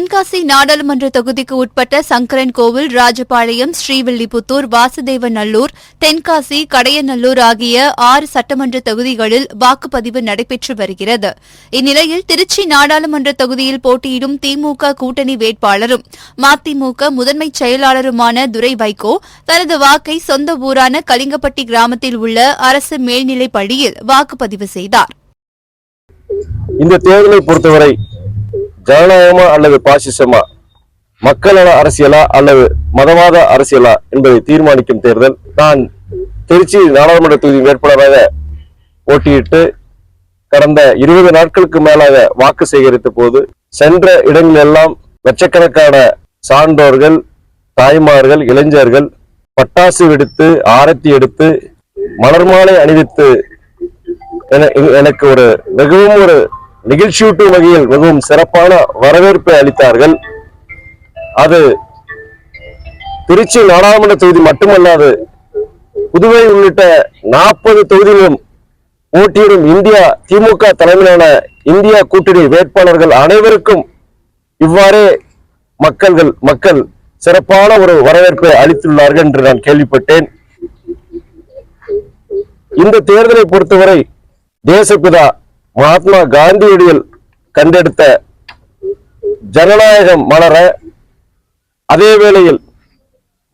தென்காசி நாடாளுமன்ற தொகுதிக்கு உட்பட்ட சங்கரன் கோவில் ராஜபாளையம் ஸ்ரீவில்லிபுத்தூர் வாசுதேவநல்லூர் தென்காசி கடையநல்லூர் ஆகிய ஆறு சட்டமன்ற தொகுதிகளில் வாக்குப்பதிவு நடைபெற்று வருகிறது. இந்நிலையில் திருச்சி நாடாளுமன்ற தொகுதியில் போட்டியிடும் திமுக கூட்டணி வேட்பாளரும் மதிமுக முதன்மை செயலாளருமான துரை வைகோ தனது வாக்கை சொந்த ஊரான கலிங்கப்பட்டி கிராமத்தில் உள்ள அரசு மேல்நிலைப் பள்ளியில் வாக்குப்பதிவு செய்தார். இந்த தேர்தலை பொறுத்தவரை ஜனநாயகமா அல்லது பாசிசமா? மக்கள் நல அரசியலா அல்லது மதவாத அரசியலா என்பதை தீர்மானிக்கும் தேர்தல். நான் திருச்சி நாடாளுமன்ற தொகுதி வேட்பாளராக போட்டியிட்டு கடந்த இருபது நாட்களுக்கு மேலாக வாக்கு சேகரித்த போது சென்ற இடங்களெல்லாம் லட்சக்கணக்கான சான்றோர்கள் தாய்மார்கள் இளைஞர்கள் பட்டாசு வெடித்து ஆரத்தி எடுத்து மலர்மாலை அணிவித்து என- எனக்கு ஒரு மிகவும் ஒரு நிகழ்ச்சியூட்டும் வகையில் மிகவும் சிறப்பான வரவேற்பை அளித்தார்கள். அது திருச்சி நாடாளுமன்ற தொகுதி மட்டுமல்லாது புதுவை உள்ளிட்ட நாற்பது தொகுதிகளிலும் போட்டியிடும் இந்தியா திமுக தலைமையிலான இந்தியா கூட்டணி வேட்பாளர்கள் அனைவருக்கும் இவ்வாறே மக்கள்கள் மக்கள் சிறப்பான ஒரு வரவேற்பை அளித்துள்ளார்கள் என்று நான் கேள்விப்பட்டேன். இந்த தேர்தலை பொறுத்தவரை தேசப்பிதா மகாத்மா காந்தியடிகள் கண்டெடுத்த ஜனநாயகம் மலர அதே வேளையில்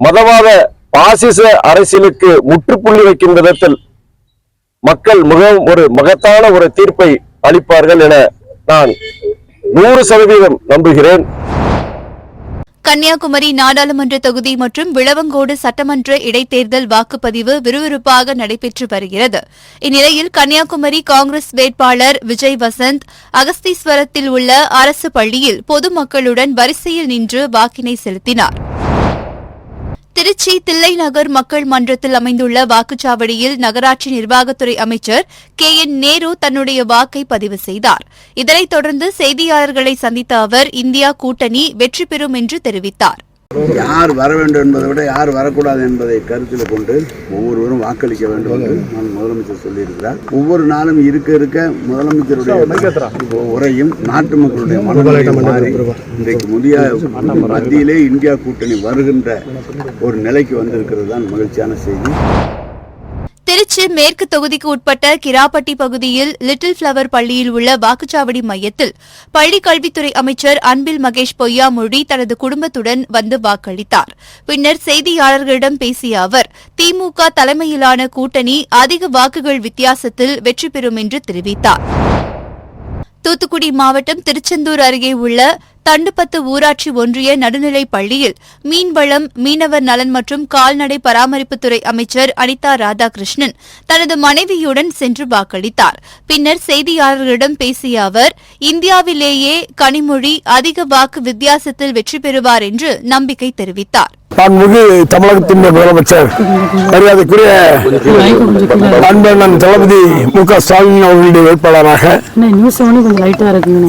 மதவாத பாசிச அரசியலுக்கு முற்றுப்புள்ளி வைக்கும் விதத்தில் மக்கள் மிகவும் ஒரு மகத்தான ஒரு தீர்ப்பை அளிப்பார்கள் என நான் நூறு சதவீதம் நம்புகிறேன். கன்னியாகுமரி நாடாளுமன்ற தொகுதி மற்றும் விளவங்கோடு சட்டமன்ற இடைத்தேர்தல் வாக்குப்பதிவு விறுவிறுப்பாக நடைபெற்று வருகிறது. இந்நிலையில் கன்னியாகுமரி காங்கிரஸ் வேட்பாளர் விஜய் வசந்த் அகஸ்தீஸ்வரத்தில் உள்ள அரசு பள்ளியில் பொதுமக்களுடன் வரிசையில் நின்று வாக்கினை செலுத்தினார். திருச்சி தில்லைநகர் மக்கள் மன்றத்தில் அமைந்துள்ள வாக்குச்சாவடியில் நகராட்சி நிர்வாகத்துறை அமைச்சர் கே என் நேரு தன்னுடைய வாக்கை பதிவு செய்தார். இதனைத் தொடர்ந்து செய்தியாளர்களை சந்தித்த அவர் இந்தியா கூட்டணி வெற்றி பெறும் என்று தெரிவித்தார். யார் வர வேண்டும் என்பதை விட யார் வரக்கூடாது என்பதை கருத்தில் கொண்டு ஒவ்வொருவரும் வாக்களிக்க வேண்டும் என்று நான் முதலமைச்சர் சொல்லியிருக்கிறார். ஒவ்வொரு நாளும் இருக்க இருக்க முதலமைச்சருடைய உரையும் நாட்டு மக்களுடைய மனநிலையும் மாறி இன்றைக்கு முதிய மத்தியிலே இந்தியா கூட்டணி வருகின்ற ஒரு நிலைக்கு வந்திருக்கிறது தான் மகிழ்ச்சியான செய்தி. திருச்சி மேற்கு தொகுதிக்கு உட்பட்ட கிராப்பட்டி பகுதியில் லிட்டில் பிளவர் பள்ளியில் உள்ள வாக்குச்சாவடி மையத்தில் பள்ளிக் கல்வித்துறை அமைச்சர் அன்பில் மகேஷ் பொய்யாமொழி தனது குடும்பத்துடன் வந்து வாக்களித்தார். பின்னர் செய்தியாளர்களிடம் பேசிய அவர் திமுக தலைமையிலான கூட்டணி அதிக வாக்குகள் வித்தியாசத்தில் வெற்றி பெறும் என்று தெரிவித்தார். தூத்துக்குடி மாவட்டம் திருச்செந்தூர் அருகே உள்ள தண்டுப்பத்து ஊராட்சி ஒன்றிய நடுநிலைப் பள்ளியில் மீன்வளம் மீனவர் நலன் மற்றும் கால்நடை பராமரிப்புத்துறை அமைச்சர் அனிதா ராதாகிருஷ்ணன் தனது மனைவியுடன் சென்று வாக்களித்தார். பின்னர் செய்தியாளர்களிடம் பேசிய அவர் இந்தியாவிலேயே கனிமொழி அதிக வாக்கு வித்தியாசத்தில் வெற்றி பெறுவார் என்று நம்பிக்கை தெரிவித்தார். மாண்புமிகு தமிழகத்தின் முதலமைச்சர் மரியாதைக்குரிய அன்பண்ணன் தளபதி மு க ஸ்டாலின் அவர்களுடைய வேட்பாளராக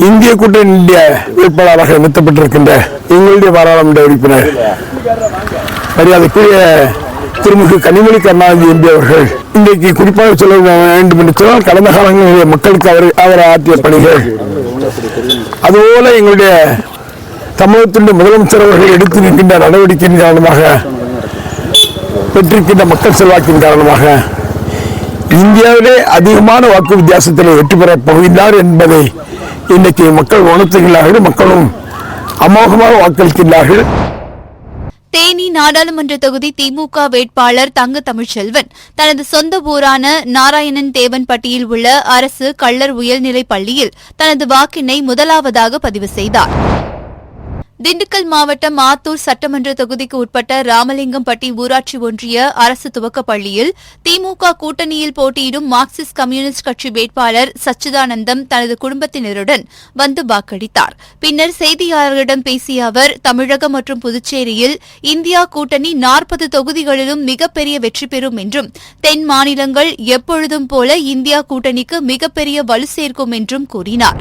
இந்திய கூட்டணியுடைய வேட்பாளராக நிறுத்தப்பட்டிருக்கின்ற எங்களுடைய பாராளுமன்ற உறுப்பினர் மரியாதைக்குரிய திருமிகு கனிமொழி கருணாநிதி எம்பி அவர்கள் இன்றைக்கு குறிப்பாக சொல்ல வேண்டும் என்று சொன்னால் கடந்த காலங்களுடைய மக்களுக்கு அவர் அவர் ஆற்றிய பணிகள். அதுபோல எங்களுடைய தமிழகத்தினுடைய முதலமைச்சர் அவர்கள் எடுத்து நிற்கின்ற நடவடிக்கையின் காரணமாக பெற்றிருக்கின்ற மக்கள் செல்வாக்கின் காரணமாக இந்தியாவிலே அதிகமான வாக்கு வித்தியாசத்தில் வெற்றி பெறப் போகின்றார் என்பதை இன்னைக்கு மக்கள் உணர்த்துகிறார்கள் மக்களும் அமோகமாக வாக்களிக்கின்றார்கள் தேனி நாடாளுமன்ற தொகுதி திமுக வேட்பாளர் தங்க தமிழ்ச்செல்வன் தனது சொந்த ஊரான நாராயணன் தேவன்பட்டியில் உள்ள அரசு கள்ளர் உயர்நிலைப் பள்ளியில் தனது வாக்கினை முதலாவதாக பதிவு செய்தார். திண்டுக்கல் மாவட்டம் ஆத்தூர் சட்டமன்ற தொகுதிக்கு உட்பட்ட ராமலிங்கம்பட்டி ஊராட்சி ஒன்றிய அரசு துவக்கப் பள்ளியில் திமுக கூட்டணியில் போட்டியிடும் மார்க்சிஸ்ட் கம்யூனிஸ்ட் கட்சி வேட்பாளர் சச்சிதானந்தம் தனது குடும்பத்தினருடன் வந்து வாக்களித்தார். பின்னர் செய்தியாளர்களிடம் பேசிய அவர் தமிழகம் மற்றும் புதுச்சேரியில் இந்தியா கூட்டணி நாற்பது தொகுதிகளிலும் மிகப்பெரிய வெற்றி பெறும் என்றும் தென் மாநிலங்கள் எப்பொழுதும் போல இந்தியா கூட்டணிக்கு மிகப்பெரிய வலு சேர்க்கும் என்றும் கூறினார்.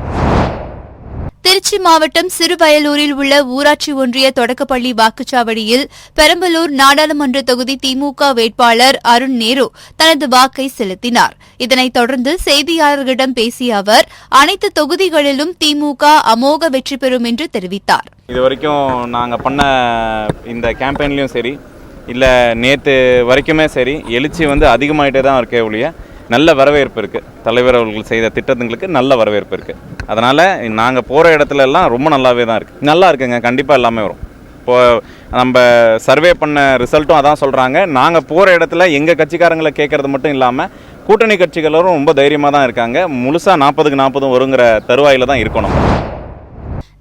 திருச்சி மாவட்டம் சிறுவயலூரில் உள்ள ஊராட்சி ஒன்றிய தொடக்கப்பள்ளி வாக்குச்சாவடியில் பெரம்பலூர் நாடாளுமன்ற தொகுதி திமுக வேட்பாளர் அருண் நேரு தனது வாக்கை செலுத்தினார். இதனைத் தொடர்ந்து செய்தியாளர்களிடம் பேசிய அவர் அனைத்து தொகுதிகளிலும் திமுக அமோக வெற்றி பெறும் என்று தெரிவித்தார். இது வரைக்கும் நாங்கள் பண்ண இந்த கேம்பெயின்லையும் சரி இல்லை நேற்று வரைக்குமே சரி எழுச்சி வந்து அதிகமாகிட்டே தான் இருக்கே ஒழிய நல்ல வரவேற்பு இருக்குது தலைவர் அவர்கள் செய்த திட்டங்களுக்கு நல்ல வரவேற்பு இருக்குது அதனால் நாங்கள் போகிற இடத்துல எல்லாம் ரொம்ப நல்லாவே தான் இருக்குது நல்லா இருக்குங்க. கண்டிப்பாக எல்லாமே வரும். இப்போது நம்ம சர்வே பண்ண ரிசல்ட்டும் அதான் சொல்கிறாங்க நாங்கள் போகிற இடத்துல எங்கள் கட்சிக்காரங்களை கேட்குறது மட்டும் இல்லாமல் கூட்டணி கட்சிகளும் ரொம்ப தைரியமாக தான் இருக்காங்க. முழுசாக நாற்பதுக்கு நாற்பதும் வருங்கிற தருவாயில் தான் இருக்கணும்.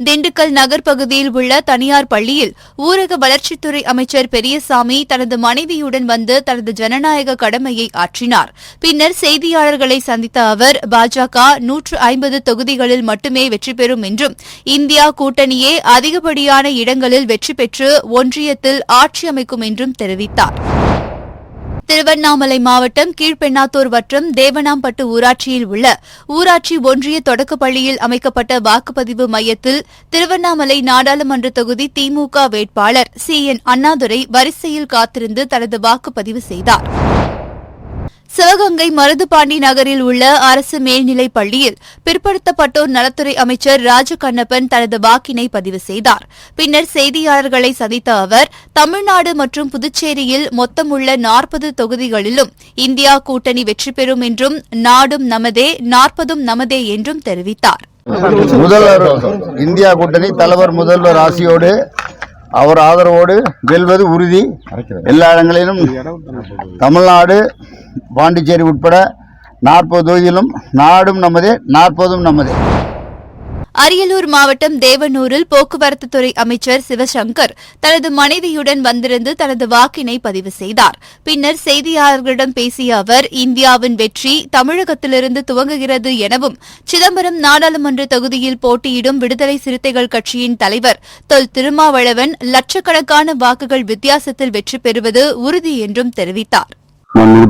திண்டுக்கல் நகர் பகுதியில் உள்ள தனியார் பள்ளியில் ஊரக வளர்ச்சித்துறை அமைச்சர் பெரியசாமி தனது மனைவியுடன் வந்து தனது ஜனநாயக கடமையை ஆற்றினார். பின்னர் செய்தியாளர்களை சந்தித்த அவர் பாஜக நூற்று ஐம்பது தொகுதிகளில் மட்டுமே வெற்றி பெறும் என்றும் இந்தியா கூட்டணியே அதிகப்படியான இடங்களில் வெற்றி பெற்று ஒன்றியத்தில் ஆட்சி அமைக்கும் என்றும் தெரிவித்தார். திருவண்ணாமலை மாவட்டம் கீழ்பெண்ணாத்தூர் வட்டம் தேவனாம்பட்டு ஊராட்சியில் உள்ள ஊராட்சி ஒன்றிய தொடக்கப்பள்ளியில் அமைக்கப்பட்ட வாக்குப்பதிவு மையத்தில் திருவண்ணாமலை நாடாளுமன்ற தொகுதி திமுக வேட்பாளர் சி. என். அண்ணாதுரை வரிசையில் காத்திருந்து தனது வாக்குப்பதிவு செய்தார். சிவகங்கை மருதுபாண்டி நகரில் உள்ள அரசு மேல்நிலைப் பள்ளியில் பிற்படுத்தப்பட்டோர் நலத்துறை அமைச்சர் ராஜகண்ணப்பன் தனது வாக்கினை பதிவு செய்தார். பின்னர் செய்தியாளர்களை சந்தித்த அவர் தமிழ்நாடு மற்றும் புதுச்சேரியில் மொத்தமுள்ள நாற்பது தொகுதிகளிலும் இந்தியா கூட்டணி வெற்றி பெறும் என்றும் நாடும் நமதே நாற்பதும் நமதே என்றும் தெரிவித்தார். முதல்வர் இந்தியா கூட்டணி தலைவர் முதல்வர் ஆசியோடு அவர் ஆதரவோடு வெல்வது உறுதி. எல்லா இடங்களிலும் தமிழ்நாடு பாண்டிச்சேரி உட்பட நாற்பது தொகுதியிலும் நாடும் நமதே நாற்பதும் நமதே. அரியலூர் மாவட்டம் தேவனூரில் போக்குவரத்து துறை அமைச்சர் சிவசங்கர் தனது மனைவியுடன் வந்திருந்து தனது வாக்கினை பதிவு செய்தார். பின்னர் செய்தியாளர்களிடம் பேசிய அவர் இந்தியாவின் வெற்றி தமிழகத்திலிருந்து துவங்குகிறது எனவும் சிதம்பரம் நாடாளுமன்ற தொகுதியில் போட்டியிடும் விடுதலை சிறுத்தைகள் கட்சியின் தலைவர் தொல் திருமாவளவன் லட்சக்கணக்கான வாக்குகள் வித்தியாசத்தில் வெற்றி பெறுவது உறுதி என்றும் தெரிவித்தார்.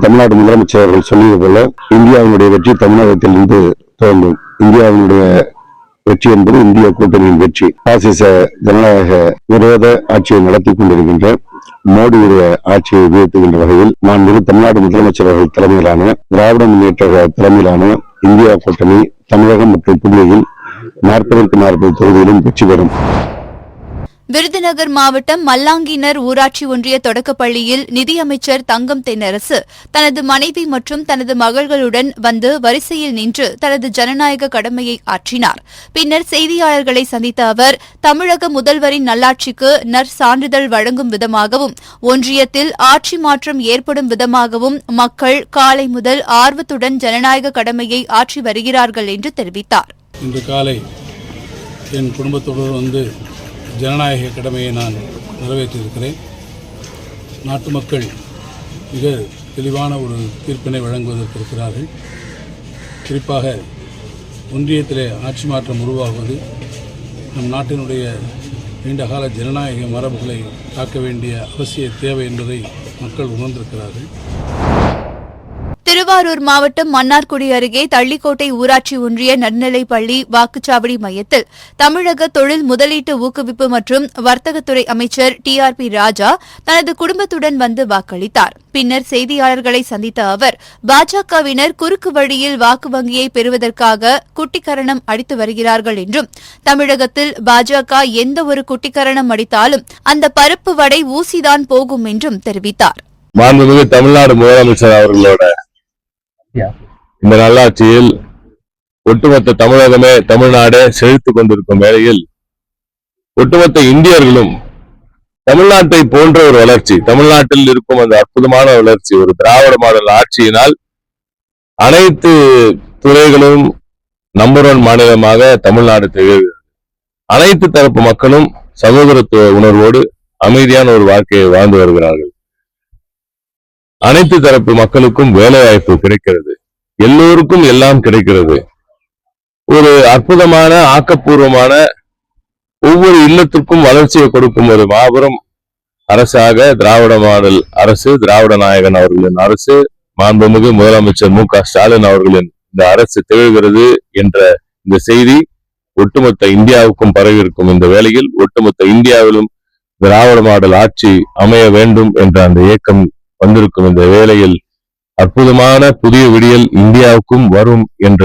தமிழ்நாடு முதலமைச்சர் அவர்கள் சொன்னது போல இந்தியாவினுடைய வெற்றி தமிழகத்தில் இருந்து இந்தியாவினுடைய வெற்றி என்பது இந்திய கூட்டணியின் வெற்றி. பாசிச ஜனநாயக விரோத ஆட்சியை நடத்தி கொண்டிருக்கின்ற மோடியுடைய ஆட்சியை வீழ்த்துகின்ற வகையில் மாண்புமிகு தமிழ்நாடு முதலமைச்சர் அவர்கள் தலைமையிலான திராவிட முன்னேற்ற தலைமையிலான இந்தியா கூட்டணி தமிழகம் மற்றும் புதுவையில் நாற்பதற்கு நாற்பது தொகுதியிலும் வெற்றி பெறும். விருதுநகர் மாவட்டம் மல்லாங்கினர் ஊராட்சி ஒன்றிய தொடக்கப்பள்ளியில் நிதியமைச்சர் தங்கம் தென்னரசு தனது மனைவி மற்றும் தனது மகள்களுடன் வந்து வரிசையில் நின்று தனது ஜனநாயக கடமையை ஆற்றினார். பின்னர் செய்தியாளர்களை சந்தித்த அவர் தமிழக முதல்வரின் நல்லாட்சிக்கு நற்சான்றிதழ் வழங்கும் விதமாகவும் ஒன்றியத்தில் ஆட்சி மாற்றம் ஏற்படும் விதமாகவும் மக்கள் காலை முதல் ஆர்வத்துடன் ஜனநாயக கடமையை ஆற்றி வருகிறார்கள் என்று தெரிவித்தார். இன்று காலை என் குடும்பத்துடன் வந்து ஜனநாயக கடமையை நான் நிறைவேற்றியிருக்கிறேன். நாட்டு மக்கள் மிக தெளிவான ஒரு தீர்ப்பினை வழங்குவதற்கு இருக்கிறார்கள். குறிப்பாக ஒன்றியத்திலே ஆட்சி மாற்றம் உருவாகுவது நம் நாட்டினுடைய நீண்டகால ஜனநாயக மரபுகளை காக்க வேண்டிய அவசிய தேவை என்பதை மக்கள் உணர்ந்திருக்கிறார்கள். திருவாரூர் மாவட்டம் மன்னார்குடி அருகே தள்ளிக்கோட்டை ஊராட்சி ஒன்றிய நடுநிலைப்பள்ளி வாக்குச்சாவடி மையத்தில் தமிழக தொழில் முதலீட்டு ஊக்குவிப்பு மற்றும் வர்த்தகத்துறை அமைச்சர் டி ஆர் பி ராஜா தனது குடும்பத்துடன் வந்து வாக்களித்தார். பின்னர் செய்தியாளர்களை சந்தித்த அவர் பாஜகவினர் குறுக்கு வழியில் வாக்கு வங்கியை பெறுவதற்காக குட்டிக்கரணம் அடித்து வருகிறார்கள் என்றும் தமிழகத்தில் பாஜக எந்த ஒரு குட்டிக்கரணம் அடித்தாலும் அந்த பருப்பு வடை ஊசிதான் போகும் என்றும் தெரிவித்தார். மாண்புமிகு தமிழ்நாடு முதலமைச்சர் அவர்களோட இந்த நல்லாட்சியில் ஒட்டுமொத்த தமிழகமே தமிழ்நாடே செழித்துக் கொண்டிருக்கும் வேளையில் ஒட்டுமொத்த இந்தியர்களும் தமிழ்நாட்டை போன்ற ஒரு வளர்ச்சி தமிழ்நாட்டில் இருக்கும் அந்த அற்புதமான வளர்ச்சி ஒரு திராவிட மாடல் ஆட்சியினால் அனைத்து துறைகளும் நம்பர் ஒன் மாநிலமாக தமிழ்நாடு திகழ்கிறது. அனைத்து தரப்பு மக்களும் சகோதரத்துவ உணர்வோடு அமைதியான ஒரு வாழ்க்கையை வாழ்ந்து வருகிறார்கள். அனைத்து தரப்பு மக்களுக்கும் வேலை வாய்ப்பு கிடைக்கிறது. எல்லோருக்கும் எல்லாம் கிடைக்கிறது. ஒரு அற்புதமான ஆக்கப்பூர்வமான ஒவ்வொரு இல்லத்திற்கும் வளர்ச்சியை கொடுக்கும் ஒரு மாபெரும் அரசாக திராவிட மாடல் அரசு திராவிட நாயகன் அவர்களின் அரசு மாண்புமிகு முதலமைச்சர் மு க ஸ்டாலின் அவர்களின் இந்த அரசு திகழ்கிறது என்ற இந்த செய்தி ஒட்டுமொத்த இந்தியாவுக்கும் பரவி இருக்கும் இந்த வேளையில் ஒட்டுமொத்த இந்தியாவிலும் திராவிட மாடல் ஆட்சி அமைய வேண்டும் என்ற அந்த இயக்கம் வந்திருக்கும் இந்த வேளையில் அற்புதமான புதிய விடியல் இந்தியாவுக்கும் வரும் என்ற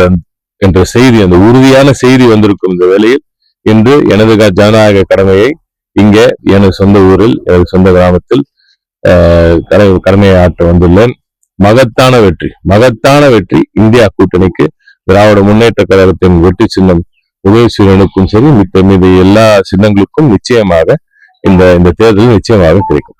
என்ற செய்தி அந்த உறுதியான செய்தி வந்திருக்கும் இந்த வேளையில் இன்று எனது ஜனநாயக கடமையை இங்கே எனது சொந்த ஊரில் எனது சொந்த கிராமத்தில் ஆஹ், கடமையை ஆற்ற வந்துள்ளேன். மகத்தான வெற்றி மகத்தான வெற்றி இந்தியா கூட்டணிக்கு திராவிட முன்னேற்ற கழகத்தின் வெற்றி சின்னம் உதயசூரியனுக்கும் சரி மித்த மீது எல்லா சின்னங்களுக்கும் நிச்சயமாக இந்த இந்த தேர்தல் நிச்சயமாக கிடைக்கும்.